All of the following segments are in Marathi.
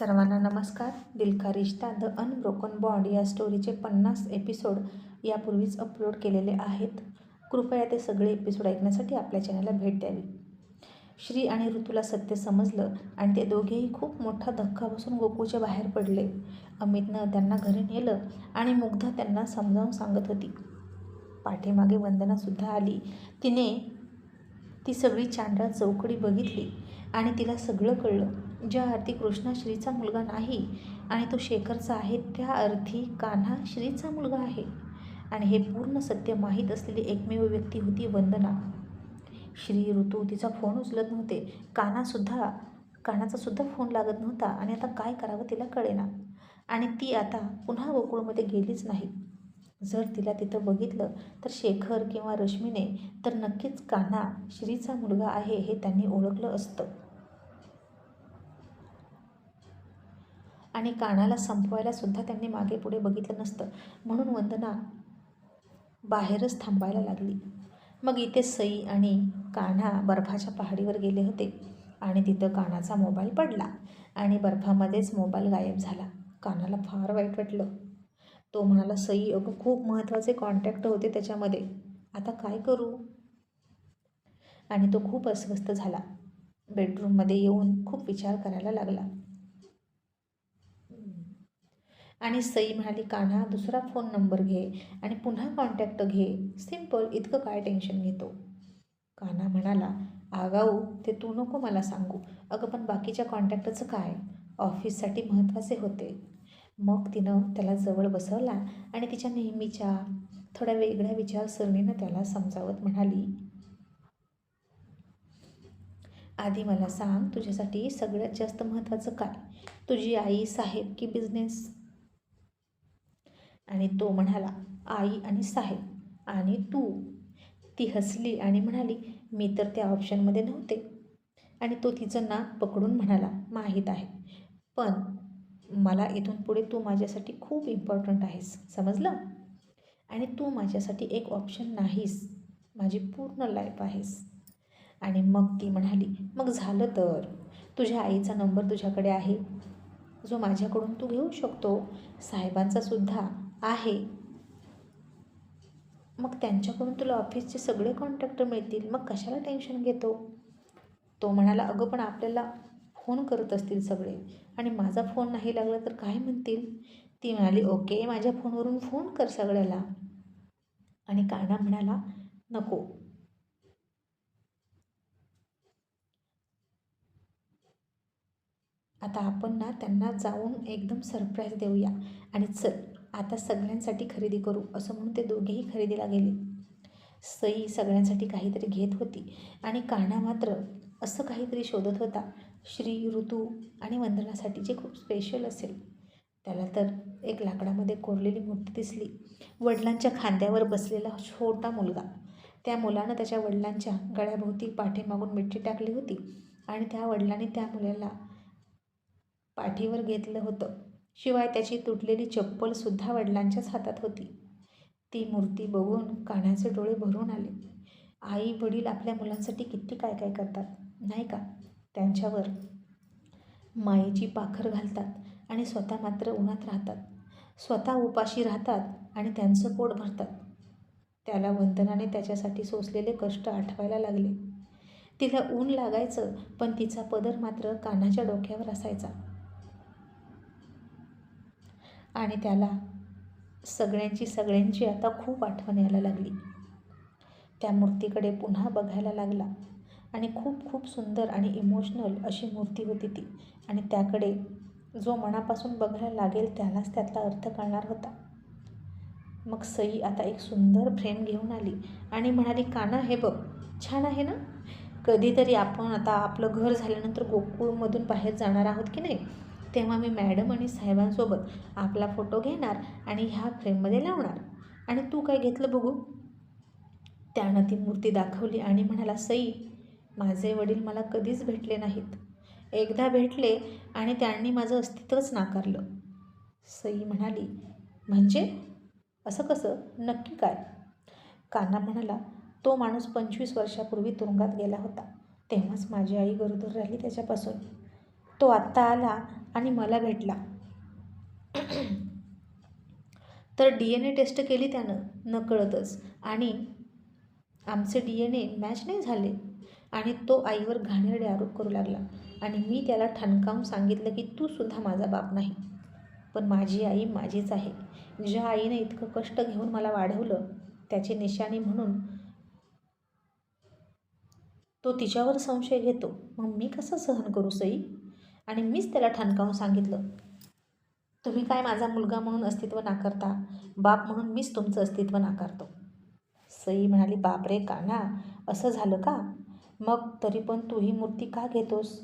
सर्वांना नमस्कार. Dilkha Rishta the unbroken bond या स्टोरीचे पन्नास एपिसोड यापूर्वीच अपलोड केलेले आहेत. कृपया ते सगळे एपिसोड ऐकण्यासाठी आपल्या चॅनलला भेट द्यावी. श्री आणि ऋतूला सत्य समजलं आणि ते दोघेही खूप मोठा धक्का बसून गोकुळच्या बाहेर पडले. अमितनं त्यांना घरी नेलं आणि मुग्धा त्यांना समजावून सांगत होती. पाठीमागे वंदनासुद्धा आली. तिने ती सगळी चांडा चौकडी बघितली आणि तिला सगळं कळलं. ज्या अर्थी कृष्णा श्रीचा मुलगा नाही आणि तो शेखरचा आहे त्या अर्थी कान्हा श्रीचा मुलगा आहे. आणि हे पूर्ण सत्य माहीत असलेली एकमेव व्यक्ती होती वंदना. श्री ऋतू तिचा फोन उचलत नव्हते. कानासुद्धा कानाचासुद्धा फोन लागत नव्हता आणि आता काय करावं तिला कळेना. आणि ती आता पुन्हा गोकुळमध्ये गेलीच नाही. जर तिला तिथं बघितलं तर शेखर किंवा रश्मीने तर नक्कीच कान्हा श्रीचा मुलगा आहे हे त्यांनी ओळखलं असतं. आणि कानाला संपवायला सुद्धा त्यांनी मागे पुढे बघितलं नसतं. म्हणून वंदना बाहेरच थांबायला लागली. मग इथे सई आणि कान्हा बर्फाच्या पहाडीवर गेले होते आणि तिथं कानाचा मोबाईल पडला आणि बर्फामध्येच मोबाईल गायब झाला. कानाला फार वाईट वाटलं. तो म्हणाला सई अगं खूप महत्त्वाचे कॉन्टॅक्ट होते त्याच्यामध्ये. आता काय करू? आणि तो खूप अस्वस्थ झाला. बेडरूममध्ये येऊन खूप विचार करायला लागला. आणि सई म्हणाली कान्हा दुसरा फोन नंबर घे आणि पुन्हा कॉन्टॅक्ट घे. सिंपल इतकं काय टेन्शन घेतो? कान्हा म्हणाला आगाऊ ते तू नको मला सांगू. अगं पण बाकीच्या कॉन्टॅक्टचं काय? ऑफिससाठी महत्त्वाचे होते. मग तिनं त्याला जवळ बसवला आणि तिच्या नेहमीच्या थोड्या वेगळ्या विचारसरणीनं त्याला समजावत म्हणाली आधी मला सांग तुझ्यासाठी सगळ्यात जास्त महत्त्वाचं काय? तुझी आई साहेब की बिझनेस आणि तो म्हणाला आई आणि साहेब आणि तू? ती हसली आणि म्हणाली मी तर त्या ऑप्शनमध्ये नव्हते. आणि तो तिचं नाक पकडून म्हणाला माहीत आहे पण मला इथून पुढे तू माझ्यासाठी खूप इम्पॉर्टंट आहेस समजलं? आणि तू माझ्यासाठी एक ऑप्शन नाहीस माझी पूर्ण लाईफ आहेस. आणि मग ती म्हणाली मग झालं तर? तुझ्या आईचा नंबर तुझ्याकडे आहे? जो माझ्याकडून तू घेऊ शकतो? साहेबांचा सुद्धा. आहे. मग त्यांच्याकडून तुला ऑफिसचे सगळे कॉन्टॅक्ट मिळतील. मग कशाला टेन्शन घेतो? तो म्हणाला अगं पण आपल्याला फोन करत असतील सगळे आणि माझा फोन नाही लागला तर काय म्हणतील? ती म्हणाली ओके माझ्या फोनवरून फोन कर सगळ्याला. आणि काना म्हणाला नको. आता आपण ना त्यांना जाऊन एकदम सरप्राईज देऊया. आणि चल आता सगळ्यांसाठी खरेदी करू असं म्हणून ते दोघेही खरेदीला गेले. सई सगळ्यांसाठी काहीतरी घेत होती आणि कान्हा मात्र असं काहीतरी शोधत होता. श्री ऋतू आणि वंदनासाठी जे खूप स्पेशल असेल. त्याला तर एक लाकडामध्ये कोरलेली मूर्ती दिसली. वडिलांच्या खांद्यावर बसलेला छोटा मुलगा. त्या मुलानं त्याच्या वडिलांच्या गळ्याभोवती पाठीमागून मिठी टाकली होती आणि त्या वडिलांनी त्या मुलाला पाठीवर घेतलं होतं. शिवाय त्याची तुटलेली चप्पलसुद्धा वडिलांच्याच हातात होती. ती मूर्ती बघून कानाचे डोळे भरून आले. आई वडील आपल्या मुलांसाठी किती काय काय करतात नाही का? त्यांच्यावर मायेची पाखर घालतात आणि स्वतः मात्र उन्हात राहतात. स्वतः उपाशी राहतात आणि त्यांचं पोट भरतात. त्याला वंदनाने त्याच्यासाठी सोसलेले कष्ट आठवायला लागले. तिला ऊन लागायचं पण तिचा पदर मात्र कानाच्या डोक्यावर असायचा. आणि त्याला सगळ्यांची सगळ्यांची आता खूप आठवण यायला लागली. त्या मूर्तीकडे पुन्हा बघायला लागला आणि खूप खूप सुंदर आणि इमोशनल अशी मूर्ती होती ती. आणि त्याकडे जो मनापासून बघायला लागेल त्यालाच त्यातला अर्थ कळणार होता. मग सई आता एक सुंदर फ्रेम घेऊन आली आणि म्हणाली काना हे बघ छान आहे ना? कधीतरी आपण आता आपलं घर झाल्यानंतर गोकुळमधून बाहेर जाणार आहोत की नाही? तेव्हा मी मॅडम आणि साहेबांसोबत आपला फोटो घेणार आणि ह्या फ्रेममध्ये लावणार. आणि तू काय घेतलं बघू? त्यानं ती मूर्ती दाखवली आणि म्हणाला सई माझे वडील मला कधीच भेटले नाहीत. एकदा भेटले आणि त्यांनी माझं अस्तित्वच नाकारलं. सई म्हणाली म्हणजे? असं कसं? नक्की काय? कान्हा म्हणाला तो माणूस पंचवीस वर्षापूर्वी तुरुंगात गेला होता. तेव्हाच माझी आई गरोदर राहिली त्याच्यापासून. तो आत्ता आला आणि मला भेटला. तर डी एन ए टेस्ट केली त्यानं नकळतच. आणि आमचे डी एन ए मॅच नाही झाले. आणि तो आईवर घाणेरडे आरोप करू लागला. आणि मी त्याला ठणकावून सांगितलं की तू सुद्धा माझा बाप नाही. पण माझी आई माझीच आहे. ज्या आईने इतकं कष्ट घेऊन मला वाढवलं त्याची निशाणी म्हणून तो तिच्यावर संशय घेतो. मग मी कसं सहन करू सई? आणि मीच त्याला ठणकावून सांगितलं तुम्ही काय माझा मुलगा म्हणून अस्तित्व नाकारता? बाप म्हणून मीच तुमचं अस्तित्व नाकारतो. सई म्हणाली बापरे काना असं झालं का? मग तरी पण तू ही मूर्ती का घेतोस?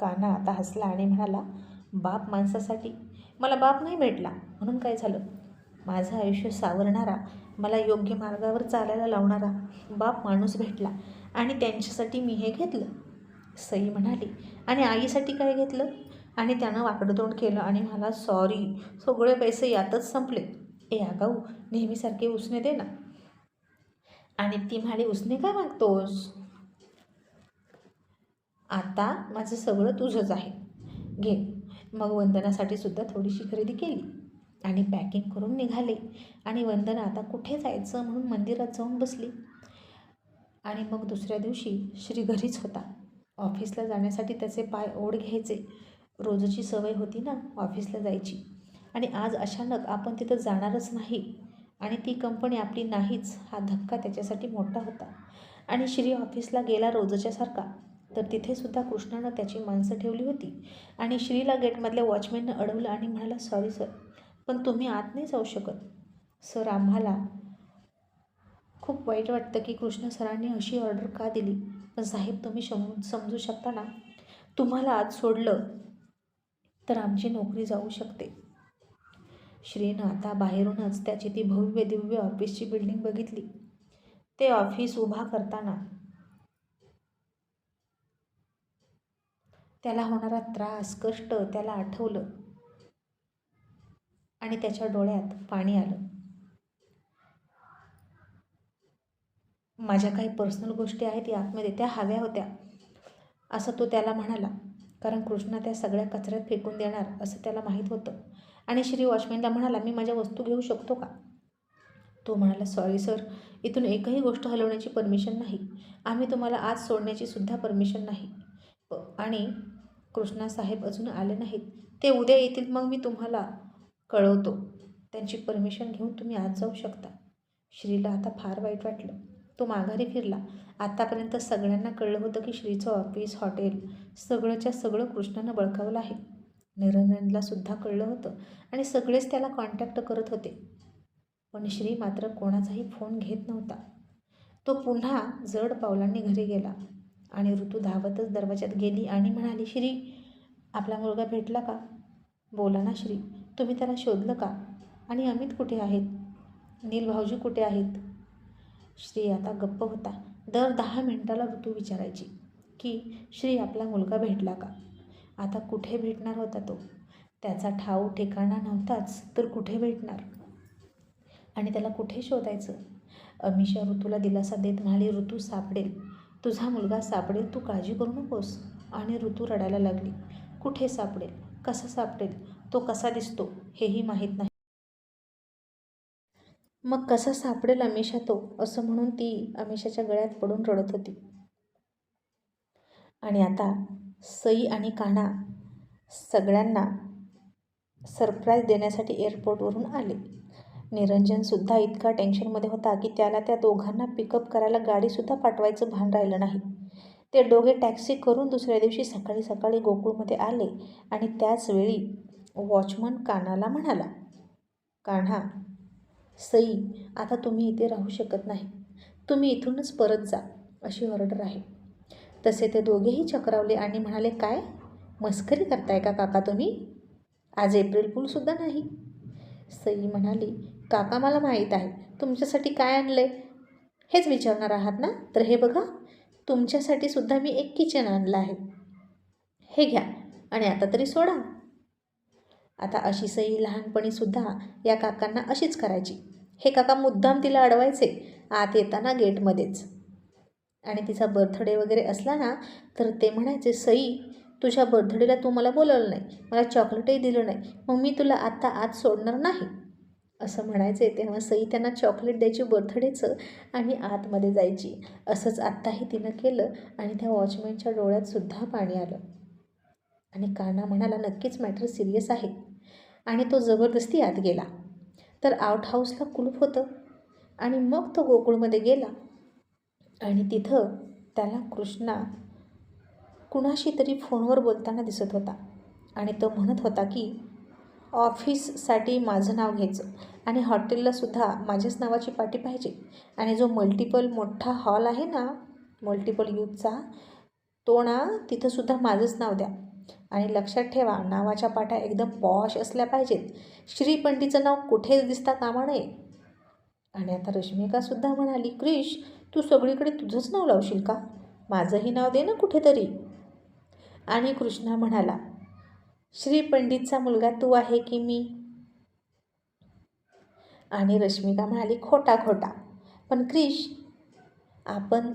काना आता हसला आणि म्हणाला बाप माणसासाठी मला बाप नाही भेटला म्हणून काय झालं? माझं आयुष्य सावरणारा मला योग्य मार्गावर चालायला लावणारा बाप माणूस भेटला आणि त्यांच्यासाठी मी हे घेतलं. सई म्हणाली. आणि आईसाठी काय घेतलं? आणि त्यानं वाकडं तोंड केलं आणि मला सॉरी सगळे पैसे यातच संपले. ए आगाऊ नेहमीसारखे उसने दे ना. आणि ती म्हणाली उसने काय मागतोस? आता माझं सगळं तुझंच आहे. घे. मग वंदनासाठी सुद्धा थोडीशी खरेदी केली आणि पॅकिंग करून निघाले. आणि वंदना आता कुठे जायचं म्हणून मंदिरात जाऊन बसली. आणि मग दुसऱ्या दिवशी श्री घरीच होता. ऑफिसला जाण्यासाठी त्याचे पाय ओढ घ्यायचे. रोजची सवय होती ना ऑफिसला जायची. आणि आज अचानक आपण तिथं जाणारच नाही. आणि ती कंपनी आपली नाहीच. हा धक्का त्याच्यासाठी मोठा होता. आणि श्री ऑफिसला गेला रोजच्यासारखा तर तिथेसुद्धा कृष्णानं त्याची माणसं ठेवली होती. आणि श्रीला गेटमधल्या वॉचमॅननं अडवलं आणि म्हणाला सॉरी सर पण तुम्ही आत नाही जाऊ शकत. सर आम्हाला खूप वाईट वाटतं की कृष्ण सरांनी अशी ऑर्डर का दिली? पण साहेब तुम्ही शम समजू शकता ना? तुम्हाला आज सोडलं तर आमची नोकरी जाऊ शकते. श्रीनं आता बाहेरूनच त्याची ती भव्य दिव्य ऑफिसची बिल्डिंग बघितली. ते ऑफिस उभा करताना त्याला होणारा त्रास कष्ट त्याला आठवलं आणि त्याच्या डोळ्यात पाणी आलं. माझ्या काही पर्सनल गोष्टी आहेत या आतमध्ये त्या हव्या होत्या. असं तो त्याला म्हणाला कारण कृष्णा त्या सगळ्या कचऱ्यात फेकून देणार असं त्याला माहीत होतं. आणि श्री वॉचमॅनला म्हणाला मी माझ्या वस्तू घेऊ शकतो का? तो म्हणाला सॉरी सर इथून एकही गोष्ट हलवण्याची परमिशन नाही. आम्ही तुम्हाला आज सोडण्याची सुद्धा परमिशन नाही. प- आणि कृष्णा साहेब अजून आले नाहीत. ते उद्या येतील मग मी तुम्हाला कळवतो. त्यांची परमिशन घेऊन तुम्ही आज जाऊ शकता. श्रीला आता फार वाईट वाटलं. तो माघारी फिरला. आतापर्यंत सगळ्यांना कळलं होतं की श्रीचं ऑफिस हॉटेल सगळंच्या सगळं कृष्णानं बळकावलं आहे. निरंजनला सुद्धा कळलं होतं आणि सगळेच त्याला कॉन्टॅक्ट करत होते. पण श्री मात्र कोणाचाही फोन घेत नव्हता. तो पुन्हा जड पावलांनी घरी गेला आणि ऋतू धावतच दरवाज्यात गेली आणि म्हणाली श्री आपला मुलगा भेटला का? बोला ना श्री तुम्ही त्याला शोधलं का? आणि अमित कुठे आहेत? नील भाऊजी कुठे आहेत? श्री आता गप्प होता. दर दहा मिनिटाला ऋतू विचारायची की श्री आपला मुलगा भेटला का? आता कुठे भेटणार होता तो? त्याचा ठाव ठिकाणा नव्हताच तर कुठे भेटणार? आणि त्याला कुठे शोधायचं? अमिषा ऋतूला दिलासा देत म्हणाली ऋतू सापडेल. तुझा मुलगा सापडेल तू काळजी करू नकोस. आणि ऋतू रडायला लागली कुठे सापडेल? कसा सापडेल? तो कसा दिसतो? हेही माहीत नाही. मग कसा सापडेल अमिषा तो? असं म्हणून ती अमिषाच्या गळ्यात पडून रडत होती. आणि आता सई आणि कान्हा सगळ्यांना सरप्राईज देण्यासाठी एअरपोर्टवरून आले. निरंजनसुद्धा इतका टेन्शनमध्ये होता की त्याला त्या दोघांना पिकअप करायला गाडीसुद्धा पाठवायचं भान राहिलं नाही. ते दोघे टॅक्सी करून दुसऱ्या दिवशी सकाळी सकाळी गोकुळमध्ये आले आणि त्याचवेळी वॉचमन कानाला म्हणाला कान्हा सई आता तुम्ही इथे राहू शकत नाही. तुम्ही इथूनच परत जा अशी ऑर्डर आहे. तसे ते दोघेही चक्रावले आणि म्हणाले काय? मस्करी करताय का काका तुम्ही? आज एप्रिल फूलसुद्धा नाही. सई म्हणाली काका मला माहीत आहे तुमच्यासाठी काय आणलं आहे हेच विचारणार आहात ना? तर हे बघा तुमच्यासाठी सुद्धा मी एक किचन आणलं आहे. हे घ्या आणि आता तरी सोडा. आता अशी सई लहानपणीसुद्धा या काकांना अशीच करायची. हे काका मुद्दाम तिला अडवायचे. आत येताना गेटमध्येच. आणि तिचा बर्थडे वगैरे असला ना तर ते म्हणायचे सई तुझ्या बर्थडेला तू मला बोलवलं नाही. मला चॉकलेटही दिलं नाही. मग मी तुला आत्ता आत सोडणार नाही. असं म्हणायचे. तेव्हा सई त्यांना चॉकलेट द्यायची बर्थडेचं आणि आतमध्ये जायची. असंच आत्ताही तिनं केलं आणि त्या वॉचमॅनच्या डोळ्यातसुद्धा पाणी आलं. आणि काना म्हणाला नक्कीच मॅटर सिरियस आहे. आणि तो जबरदस्ती आत गेला. तर आउट हाऊसला कुलूप होतं आणि मग तो गोकुळमध्ये गेला. आणि तिथं त्याला कृष्णा कुणाशी तरी फोनवर बोलताना दिसत होता. आणि तो म्हणत होता की ऑफिससाठी माझं नाव घ्यायचं आणि हॉटेललासुद्धा माझ्याच नावाची पाटी पाहिजे. आणि जो मल्टिपल मोठा हॉल आहे ना मल्टिपल यूथचा तो ना तिथंसुद्धा माझंच नाव द्या. आणि लक्षात ठेवा नावाच्या पाठ्या एकदम पॉश असल्या पाहिजेत. श्रीपंडीचं नाव कुठेच दिसता कामा नये. आणि आता रश्मिकासुद्धा म्हणाली क्रिश तू सगळीकडे तुझंच नाव लावशील का? माझंही नाव दे ना कुठेतरी. आणि कृष्णा म्हणाला श्री पंडितचा मुलगा तू आहे की मी? आणि रश्मिका म्हणाली खोटा खोटा. पण क्रिश आपण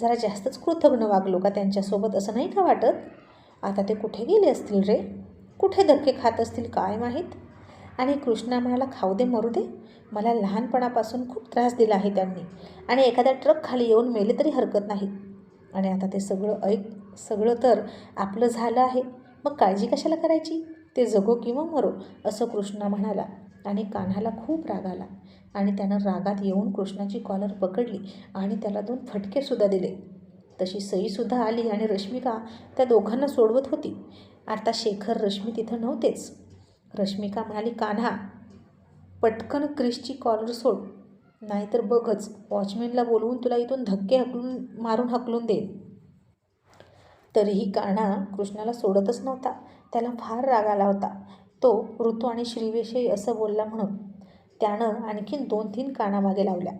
जरा जास्तच कृतज्ञ वागलो का त्यांच्यासोबत असं नाही का वाटत? आता ते कुठे गेले असतील रे? कुठे धक्के खात असतील काय माहीत? आणि कृष्णा म्हणाला खाऊ दे मरू दे. मला लहानपणापासून खूप त्रास दिला आहे त्यांनी. आणि एखाद्या ट्रक खाली येऊन मेले तरी हरकत नाही. आणि आता ते सगळं ऐक सगळं तर आपलं झालं आहे. मग काळजी कशाला करायची? ते जगो किंवा मरो असं कृष्णा म्हणाला. आणि कान्हाला खूप राग आला. आणि त्यानं रागात येऊन कृष्णाची कॉलर पकडली आणि त्याला दोन फटकेसुद्धा दिले. तशी सईसुद्धा आली आणि रश्मिका त्या दोघांना सोडवत होती. आता शेखर रश्मी तिथं नव्हतेच. रश्मिका म्हणाली कान्हा पटकन क्रिसची कॉलर सोड. नाहीतर बघच. वॉचमॅनला बोलवून तुला इथून धक्के हकलून मारून हकलून दे तरीही कान्हा कृष्णाला सोडतच नव्हता. त्याला फार राग आला होता. तो ऋतू आणि श्रीविषयी असं बोलला म्हणून. त्यानं आणखीन दोन तीन कानामागे लावल्या.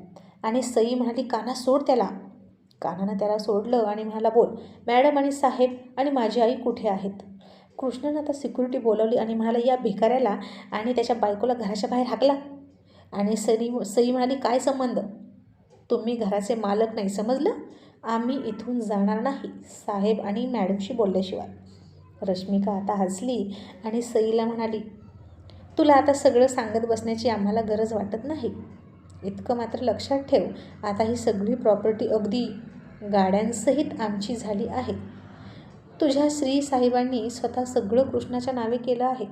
आणि सई म्हणाली काना सोड त्याला. कानानं त्याला सोडलं आणि म्हणाला बोल मॅडम आणि साहेब आणि माझी आई कुठे आहेत? कृष्णानं आता सिक्युरिटी बोलवली आणि म्हणाला या भिकाऱ्याला आणि त्याच्या बायकोला घराच्या बाहेर हाकला. आणि सई सई म्हणाली काय संबंध? तुम्ही घराचे मालक नाही समजलं? आम्ही इथून जाणार नाही साहेब आणि मॅडमशी बोलल्याशिवाय. रश्मिका आता हसली आणि सईला म्हणाली तुला आता सगळं सांगत बसण्याची आम्हाला गरज वाटत नाही. इतकं मात्र लक्षात ठेव आता ही सगळी प्रॉपर्टी अगदी गाड्यांसहित आमची झाली आहे. तुझ्या श्री साहेबांनी स्वतः सगळं कृष्णाच्या नावे केलं आहे.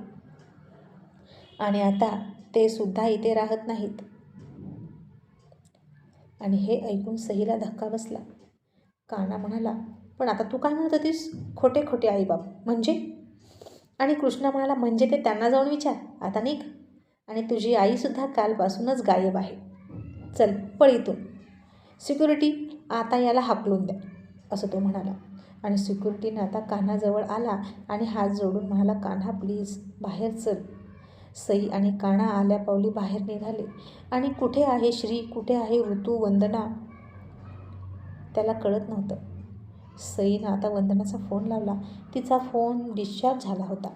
आणि आता ते सुद्धा इथे राहत नाहीत. आणि हे ऐकून सहीला धक्का बसला. काना म्हणाला पण आता तू काय म्हणत होतीस? खोटे खोटे आईबाप. म्हणजे? आणि कृष्णा म्हणाला म्हणजे ते त्यांना जाऊन विचार. आता निघ. आणि तुझी आईसुद्धा कालपासूनच गायब आहे. चल पळ इथून. सिक्युरिटी आता याला हाकलून द्या असं तो म्हणाला. आणि सिक्युरिटीनं आता कान्हाजवळ आला आणि हात जोडून म्हणाला कान्हा प्लीज बाहेर चल. सई आणि कान्हा आल्या पावली बाहेर निघाले. आणि कुठे आहे श्री? कुठे आहे ऋतू वंदना? त्याला कळत नव्हतं. सईनं आता वंदनाचा फोन लावला. तिचा फोन डिस्चार्ज झाला होता.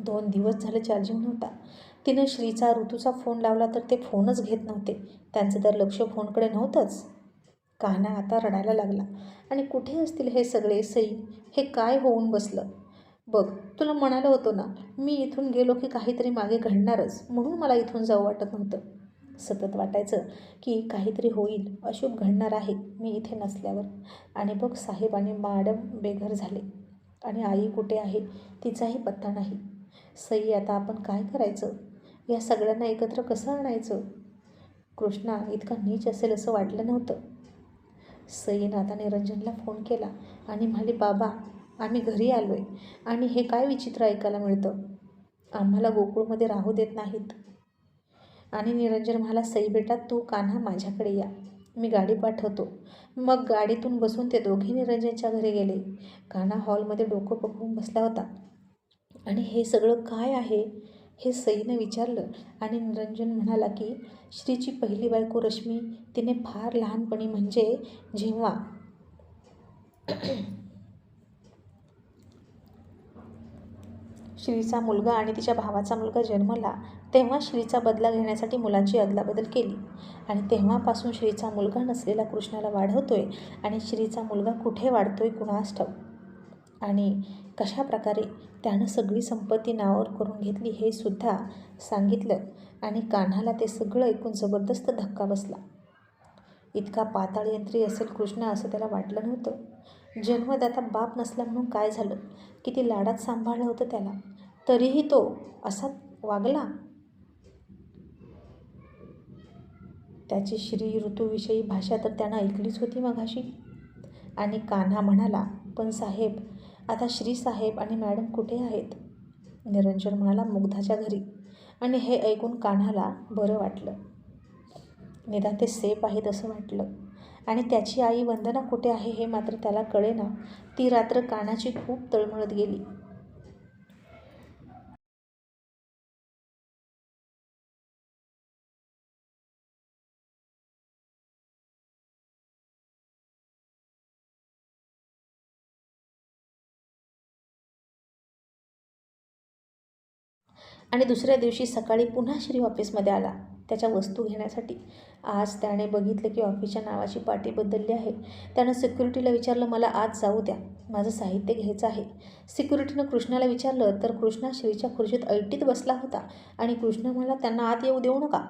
दोन दिवस झाले चार्जिंग नव्हता. तिनं श्रीचा ऋतूचा फोन लावला तर ते फोनच घेत नव्हते. त्यांचं तर लक्ष फोनकडे नव्हतंच. कान्हा आता रडायला लागला. आणि कुठे असतील हे सगळे सई हे काय होऊन बसलं? बघ तुला म्हणालं होतं ना मी इथून गेलो की काहीतरी मागे घडणारच म्हणून मला इथून जाऊ वाटत नव्हतं. सतत वाटायचं की काहीतरी होईल अशुभ घडणार आहे मी इथे नसल्यावर. आणि बघ साहेब आणि मॅडम बेघर झाले. आणि आई कुठे आहे तिचाही पत्ता नाही. सई आता आपण काय करायचं? या सगळ्यांना एकत्र कसं आणायचं? कृष्णा इतका नीच असेल असं वाटलं नव्हतं. सईनं आता निरंजनला फोन केला आणि म्हणाली बाबा आम्ही घरी आलो आहे आणि हे काय विचित्र ऐकायला मिळतं? आम्हाला गोकुळमध्ये राहू देत नाहीत. आणि निरंजन म्हणाला सई बेटा तू कान्हा माझ्याकडे या. मी गाडी पाठवतो. मग गाडीतून बसून ते दोघे निरंजनच्या घरी गेले. कान्हा हॉलमध्ये डोकं पकडून बसला होता. आणि हे सगळं काय आहे हे सईनं विचारलं. आणि निरंजन म्हणाला की श्रीची पहिली बायको रश्मी तिने फार लहानपणी म्हणजे जेव्हा श्रीचा मुलगा आणि तिच्या भावाचा मुलगा जन्मला तेव्हा श्रीचा बदला घेण्यासाठी मुलांची अदलाबदल केली. आणि तेव्हापासून श्रीचा मुलगा नसलेला कृष्णाला वाढवतोय आणि श्रीचा मुलगा कुठे वाढतोय कुणास ठाऊ आणि कशा प्रकारे त्यानं सगळी संपत्ती नावावर करून घेतली हे सुद्धा सांगितलं आणि कान्हाला ते सगळं ऐकून जबरदस्त धक्का बसला. इतका पाताळयंत्री असेल कृष्ण असं त्याला वाटलं नव्हतं. जन्मदाता बाप नसला म्हणून काय झालं? किती लाडात सांभाळलं होतं त्याला? तरीही तो असा वागला? त्याची श्री ऋतूविषयी भाषा तर त्यानं ऐकलीच होती मघाशी. आणि कान्हा म्हणाला पण साहेब आता श्री साहेब आणि मॅडम कुठे आहेत? निरंजन म्हणाला मुग्धाच्या घरी. आणि हे ऐकून कान्हाला बरं वाटलं. निदान ते सेफ आहेत असं वाटलं. आणि त्याची आई वंदना कुठे आहे हे मात्र त्याला कळेना. ती रात्र कानाची खूप तळमळत गेली. आणि दुसऱ्या दिवशी सकाळी पुन्हा श्री ऑफिसमध्ये आला. त्याच्या वस्तू घेण्यासाठी. आज त्याने बघितलं की ऑफिसच्या नावाची पाटी बदलली आहे. त्यानं सिक्युरिटीला विचारलं मला आज जाऊ द्या. माझं साहित्य घ्यायचं आहे. सिक्युरिटीनं कृष्णाला विचारलं तर कृष्णा श्रीच्या खुर्शीत ऐटीत बसला होता आणि कृष्ण मला त्यांना आत येऊ देऊ नका.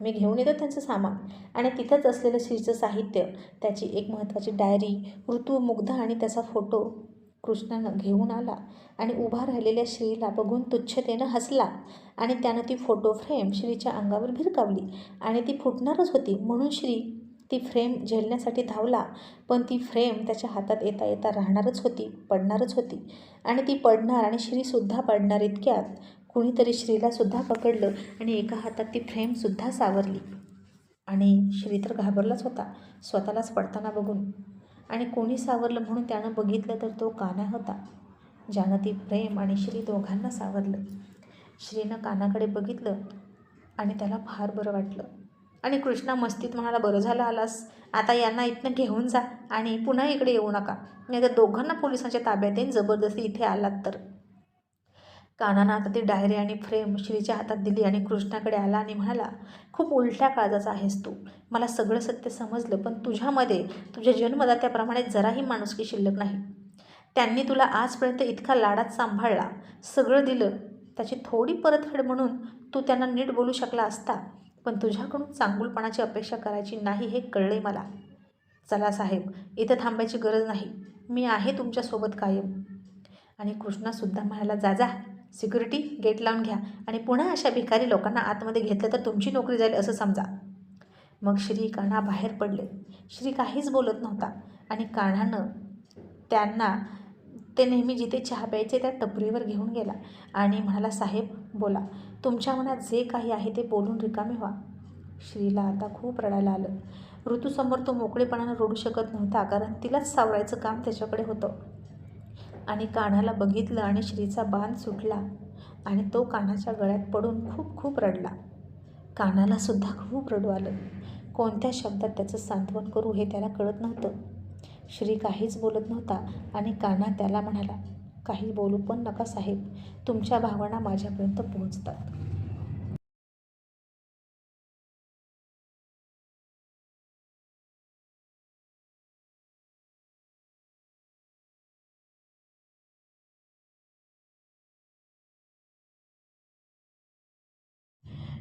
मी घेऊन येतो त्यांचं सामान. आणि तिथंच असलेलं श्रीचं साहित्य त्याची एक महत्त्वाची डायरी ऋतुमुग्ध आणि त्याचा फोटो कृष्णानं घेऊन आला आणि उभा राहिलेल्या श्रीला बघून तुच्छतेनं हसला आणि त्यानं ती फोटो फ्रेम श्रीच्या अंगावर भिरकावली आणि ती फुटणारच होती. म्हणून श्री ती फ्रेम झेलण्यासाठी धावला पण ती फ्रेम त्याच्या हातात येता येता राहणारच होती पडणारच होती. आणि ती पडणार आणि श्रीसुद्धा पडणार इतक्यात कुणीतरी श्रीलासुद्धा पकडलं आणि एका हातात ती फ्रेमसुद्धा सावरली. आणि श्री तर घाबरलाच होता स्वतःलाच पडताना बघून. आणि कोणी सावरलं म्हणून त्यानं बघितलं तर तो काना होता. ज्यानं ती प्रेम आणि श्री दोघांना सावरलं. श्रीनं कानाकडे बघितलं आणि त्याला फार बरं वाटलं. आणि कृष्णा मस्तीत म्हणाला बरं झालं आलास. आता यांना इथनं घेऊन जा आणि पुन्हा इकडे येऊ नका. नाही तर दोघांना पोलिसांच्या ताब्यात येईन जबरदस्ती इथे आलात तर. कानानं आता ती डायरी आणि फ्रेम श्रीच्या हातात दिली आणि कृष्णाकडे आला आणि म्हणाला खूप उलट्या काळजाचा आहेस तू. मला सगळं सत्य समजलं पण तुझ्यामध्ये तुझ्या जन्मदात्याप्रमाणे जराही माणुसकी शिल्लक नाही. त्यांनी तुला आजपर्यंत इतका लाडात सांभाळला सगळं दिलं त्याची थोडी परतफेड म्हणून तू त्यांना नीट बोलू शकला असता पण तुझ्याकडून चांगुलपणाची अपेक्षा करायची नाही हे कळले मला. चला साहेब इथं थांबायची गरज नाही. मी आहे तुमच्यासोबत कायम. आणि कृष्णासुद्धा म्हणाला जा जा. सिक्युरिटी गेट लावून घ्या आणि पुन्हा अशा भिकारी लोकांना आतमध्ये घेतलं तर तुमची नोकरी जाईल असं समजा. मग श्री कान्हा बाहेर पडले. श्री काहीच बोलत नव्हता आणि कान्हानं त्यांना ते नेहमी जिथे चहा प्यायचे त्या टपरीवर घेऊन गेला आणि म्हणाला साहेब बोला. तुमच्या मनात जे काही आहे ते बोलून रिकामे व्हा. श्रीला आता खूप रडायला आलं. ऋतूसमोर तो मोकळेपणानं रडू शकत नव्हता कारण तिलाच सावरायचं काम त्याच्याकडे होतं. आणि कान्हाला बघितलं आणि श्रीचा बांध सुटला आणि तो कान्हाच्या गळ्यात पडून खूप खूप रडला. कानाला सुद्धा खूप रडू आलं. कोणत्या शब्दात त्याचं सांत्वन करू हे त्याला कळत नव्हतं. श्री काहीच बोलत नव्हता आणि कान्हा त्याला म्हणाला काही बोलू पण नका साहेब. तुमच्या भावना माझ्यापर्यंत पोहोचतात.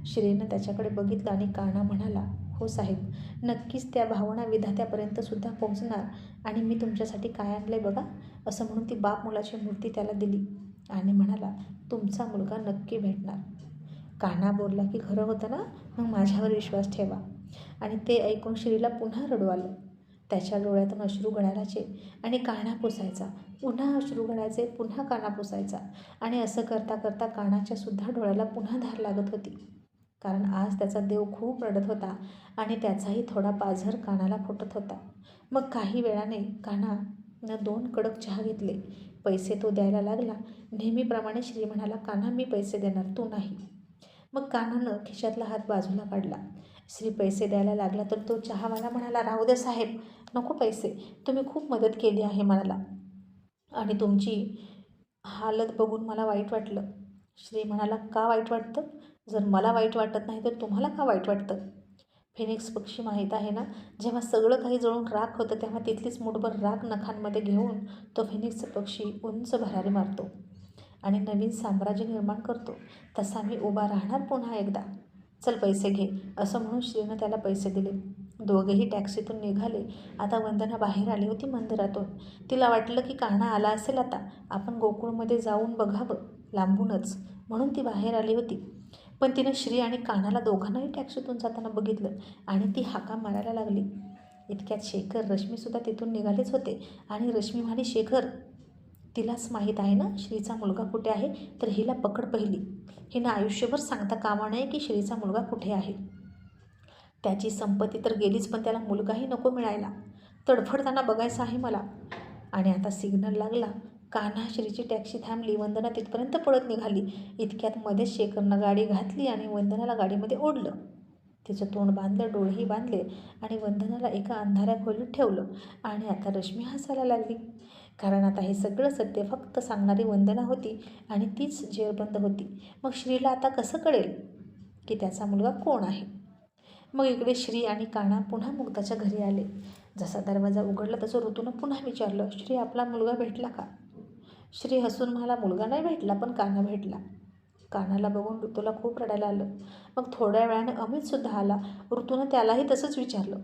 श्रीनं त्याच्याकडे बघितलं आणि काना म्हणाला हो साहेब नक्कीच त्या भावना विधात्यापर्यंतसुद्धा पोहोचणार आणि मी तुमच्यासाठी काय आणलं आहे बघा असं म्हणून ती बाप मुलाची मूर्ती त्याला दिली आणि म्हणाला तुमचा मुलगा नक्की भेटणार. काना बोलला की खरं होतं ना? मग माझ्यावर विश्वास ठेवा. आणि ते ऐकून श्रीला पुन्हा रडू आलं. त्याच्या डोळ्यातून अश्रू गळायचे आणि काना पुसायचा. पुन्हा अश्रू गळायचे पुन्हा काना पुसायचा. आणि असं करता करता कानाच्या सुद्धा डोळ्याला पुन्हा धार लागत होती. कारण आज त्याचा देव खूप रडत होता आणि त्याचाही थोडा पाझर कानाला फुटत होता. मग काही वेळाने कान्हानं दोन कडक चहा घेतले. पैसे तो द्यायला लागला. नेहमीप्रमाणे श्री म्हणाला कान्हा मी पैसे देणार. तू नाही. मग कान्हानं खिशातला हात बाजूला काढला. श्री पैसे द्यायला लागला तर तो चहावाला म्हणाला राहू दे साहेब. नको पैसे. तुम्ही खूप मदत केली आहे म्हणाला आणि तुमची हालत बघून मला वाईट वाटलं. श्री म्हणाला का वाईट वाटतं? जर मला वाईट वाटत नाही तर तुम्हाला का वाईट वाटतं? फिनिक्स पक्षी माहीत आहे ना? जेव्हा सगळं काही जळून राख होतं तेव्हा तिथलीच मुठभर राख नखांमध्ये घेऊन तो फिनिक्स पक्षी उंच भरारी मारतो आणि नवीन साम्राज्य निर्माण करतो. तसा मी उभा राहणार पुन्हा एकदा. चल पैसे घे असं म्हणून श्रीनं त्याला पैसे दिले. दोघेही टॅक्सीतून निघाले. आता वंदना बाहेर आली होती मंदिरातून. तिला वाटलं की कान्हा आला असेल आता. आपण गोकुळमध्ये जाऊन बघावं. लांबूनच. म्हणून ती बाहेर आली होती. पण तिनं श्री आणि कान्हाला दोघांनाही टॅक्सीतून जाताना बघितलं आणि ती हाका मारायला लागली. इतक्यात शेखर रश्मीसुद्धा तिथून निघालेच होते आणि रश्मी म्हणाली शेखर तिलाच माहीत आहे ना श्रीचा मुलगा कुठे आहे? तर हिला पकड पहिली. हिनं आयुष्यभर सांगता कामा नये की श्रीचा मुलगा कुठे आहे. त्याची संपत्ती तर गेलीच पण त्याला मुलगाही नको मिळायला. तडफडताना बघायचं आहे मला. आणि आता सिग्नल लागला. कान्हा श्रीची टॅक्सी थांबली वंदना तिथपर्यंत पळत निघाली. इतक्यात मध्येच शेखरनं गाडी घातली आणि वंदनाला गाडीमध्ये ओढलं. तिचं तोंड बांधलं डोळेही बांधले आणि वंदनाला एका अंधाऱ्या खोलीत ठेवलं आणि आता रश्मी हसायला लागली. कारण आता हे सगळं सत्य फक्त सांगणारी वंदना होती आणि तीच जेरबंद होती. मग श्रीला आता कसं कळेल की त्याचा मुलगा कोण आहे? मग इकडे श्री आणि काना पुन्हा मुग्धाच्या घरी आले. जसा दरवाजा उघडला तसं ऋतूनं पुन्हा विचारलं श्री आपला मुलगा भेटला का? श्री हसून मला मुलगा नाही भेटला पण काना भेटला. कानाला बघून ऋतूला खूप रडायला आलं. मग थोड्या वेळानं अमितसुद्धा आला. ऋतूनं त्यालाही तसंच विचारलं.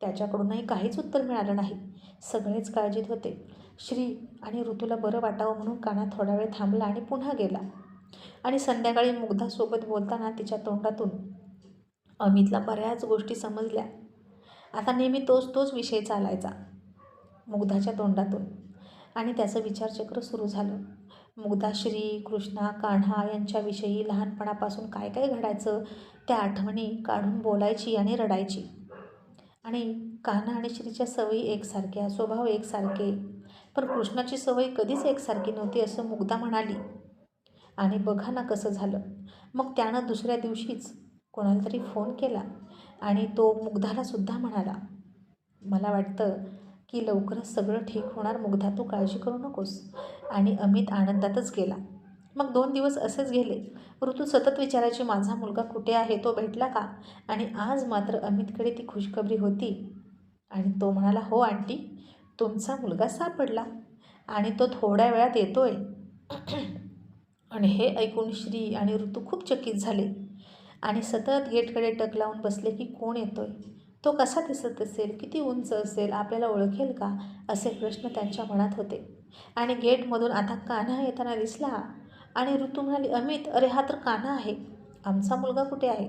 त्याच्याकडूनही काहीच उत्तर मिळालं नाही. सगळेच काळजीत होते. श्री आणि ऋतूला बरं वाटावं म्हणून काना थोडा वेळ थांबला आणि पुन्हा गेला. आणि संध्याकाळी मुग्धासोबत बोलताना तिच्या तोंडातून अमितला बऱ्याच गोष्टी समजल्या. आता नेहमी तोच तोच विषय चालायचा. मुग्धाच्या तोंडातून. आणि त्याचं विचारचक्र सुरू झालं. मुग्धा श्री कृष्णा कान्हा यांच्याविषयी लहानपणापासून काय काय घडायचं त्या आठवणी काढून बोलायची आणि रडायची. आणि कान्हा आणि श्रीच्या सवयी एकसारख्या स्वभाव एकसारखे. पण कृष्णाची सवय कधीच एकसारखी नव्हती असं मुग्धा म्हणाली. आणि बघा ना कसं झालं. मग त्यानं दुसऱ्या दिवशीच कोणाला तरी फोन केला आणि तो मुग्धालासुद्धा म्हणाला. मला वाटतं की लवकरच सगळं ठीक होणार मुग्धा तू काळजी करू नकोस. आणि अमित आनंदातच गेला. मग दोन दिवस असेच गेले. ऋतू सतत विचारायची माझा मुलगा कुठे आहे? तो भेटला का? आणि आज मात्र अमितकडे ती खुशखबरी होती. आणि तो म्हणाला हो आंटी तुमचा मुलगा सापडला आणि तो थोड्या वेळात येतोय. आणि हे ऐकून श्री आणि ऋतू खूप चकित झाले. आणि सतत गेटकडे टक लावून बसले की कोण येतोय? तो कसा दिसत असेल किती उंच असेल आपल्याला ओळखेल का? असे प्रश्न त्यांच्या मनात होते. आणि गेटमधून आता कान्हा येताना दिसला आणि ऋतू म्हणाली अमित अरे हा तर कान्हा आहे. आमचा मुलगा कुठे आहे?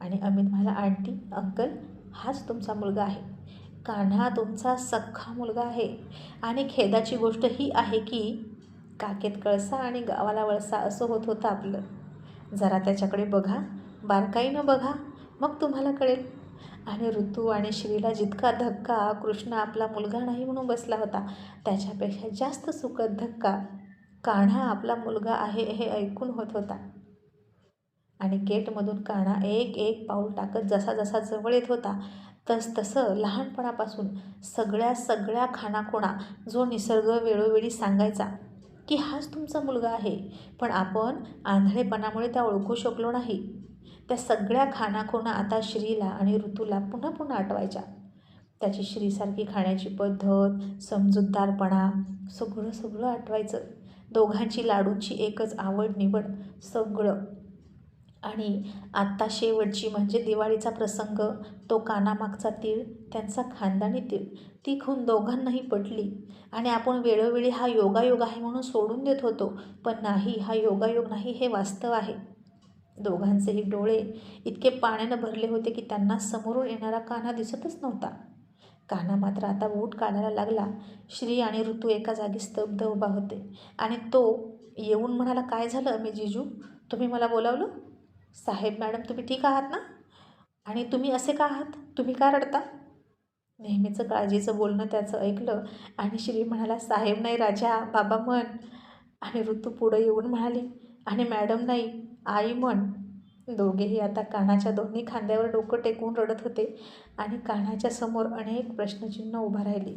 आणि अमित म्हणाला आंटी अंकल हाच तुमचा मुलगा आहे. कान्हा तुमचा सख्खा मुलगा आहे. आणि खेदाची गोष्ट ही आहे की काकेत कळसा आणि गावाला वळसा असं होत होतं आपलं. जरा त्याच्याकडे बघा. बारकाईनं बघा. मग तुम्हाला कळेल. आणि ऋतू आणि श्रीला जितका धक्का कृष्ण आपला मुलगा नाही म्हणून बसला होता. त्याच्यापेक्षा जास्त सुखद धक्का कान्हा आपला मुलगा आहे हे ऐकून होत होता. आणि गेटमधून कान्हा एक एक पाऊल टाकत जसा जसा जवळ येत होता तस तसं लहानपणापासून सगळ्या सगळ्या खाणाखुणा जो निसर्ग वेळोवेळी सांगायचा की हाच तुमचा मुलगा आहे पण आपण आंधळेपणामुळे त्या ओळखू शकलो नाही. त्या सगळ्या खाणाखुणा आता श्रीला आणि ऋतूला पुन्हा पुन्हा आठवायच्या त्याची श्रीसारखी खाण्याची पद्धत समजूतदारपणा सगळं सगळं आठवायचं दोघांची लाडूची एकच आवड निवड सगळं. आणि आत्ता शेवटची म्हणजे दिवाळीचा प्रसंग तो कानामागचा तीळ त्यांचा खानदानी तीळ ती खून दोघांनाही पडली आणि आपण वेळोवेळी हा योगायोग आहे म्हणून सोडून देत होतो पण नाही हा योगायोग नाही हे वास्तव आहे. दोघांचेही डोळे इतके पाण्यानं भरले होते की त्यांना समोरून येणारा कान्हा दिसतच नव्हता. कान्हा मात्र आता ओट काढायला लागला. श्री आणि ऋतू एका जागी स्तब्ध उभा होते. आणि तो येऊन म्हणाला काय झालं मी जिजू? तुम्ही मला बोलावलं? साहेब मॅडम तुम्ही ठीक आहात ना? आणि तुम्ही असे का आहात? तुम्ही का रडता? नेहमीचं काळजीचं बोलणं त्याचं ऐकलं आणि श्री म्हणाला साहेब नाही राजा बाबा म्हण. आणि ऋतू पुढं येऊन म्हणाली आणि मॅडम नाही आई म्हण दोघेही आता कानाच्या दोन्ही खांद्यावर डोकं टेकवून रडत होते आणि कानाच्या समोर अनेक प्रश्नचिन्ह उभा राहिली.